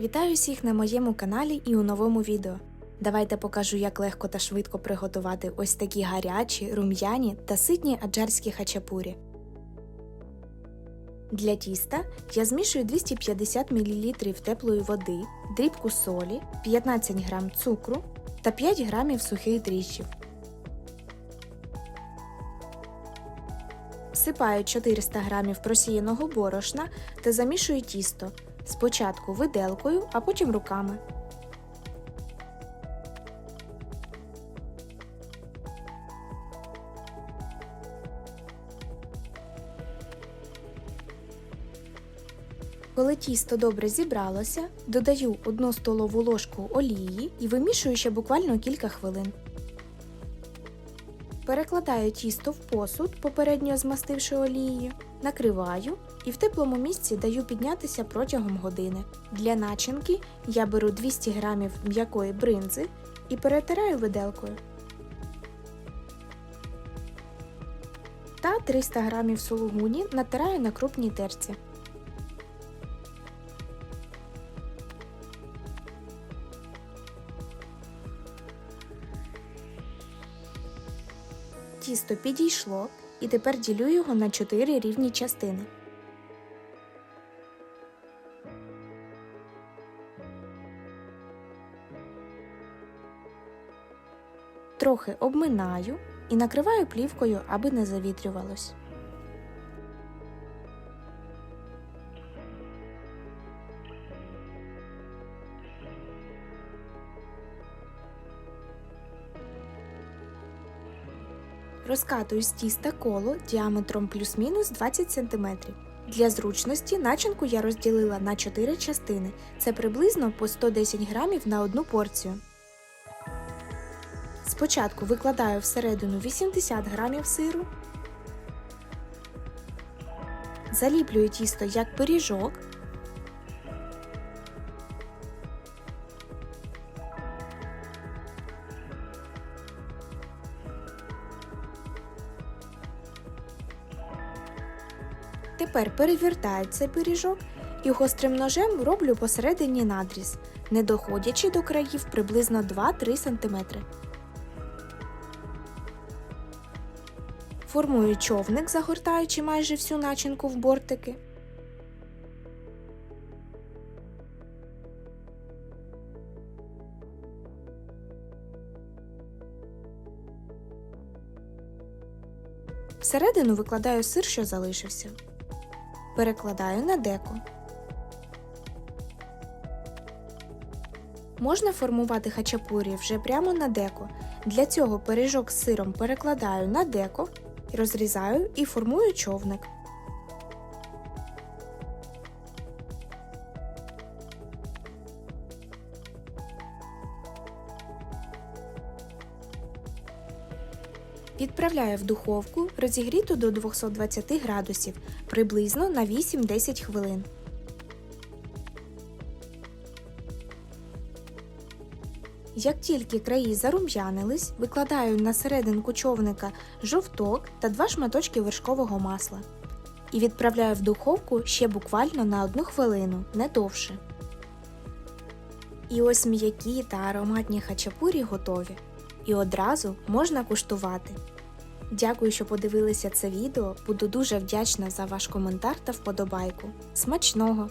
Вітаю всіх на моєму каналі і у новому відео. Давайте покажу, як легко та швидко приготувати ось такі гарячі, рум'яні та ситні аджарські хачапурі. Для тіста я змішую 250 мл теплої води, дрібку солі, 15 г цукру та 5 г сухих дріжджів. Всипаю 400 г просіяного борошна та замішую тісто. Спочатку виделкою, а потім руками. Коли тісто добре зібралося, додаю 1 столову ложку олії і вимішую ще буквально кілька хвилин. Перекладаю тісто в посуд, попередньо змастивши олією, накриваю і в теплому місці даю піднятися протягом години. Для начинки я беру 200 г м'якої бринзи і перетираю виделкою. Та 300 г сулугуні натираю на крупній терці. Тісто підійшло і тепер ділю його на 4 рівні частини. Трохи обминаю і накриваю плівкою, аби не завітрювалось. Розкатую з тіста коло діаметром плюс-мінус 20 см. Для зручності начинку я розділила на 4 частини. Це приблизно по 110 грамів на одну порцію. Спочатку викладаю всередину 80 грамів сиру. Заліплюю тісто як пиріжок. Тепер перевертаю цей пиріжок і гострим ножем роблю посередині надріз, не доходячи до країв приблизно 2-3 см. Формую човник, загортаючи майже всю начинку в бортики. Всередину викладаю сир, що залишився. Перекладаю на деко. Можна формувати хачапурі вже прямо на деко. Для цього пиріжок з сиром перекладаю на деко, розрізаю і формую човник. Відправляю в духовку розігріту до 220 градусів приблизно на 8-10 хвилин. Як тільки краї зарум'янились, викладаю на серединку човника жовток та два шматочки вершкового масла. І відправляю в духовку ще буквально на 1 хвилину, не довше. І ось м'які та ароматні хачапурі готові. І одразу можна куштувати. Дякую, що подивилися це відео. Буду дуже вдячна за ваш коментар та вподобайку. Смачного!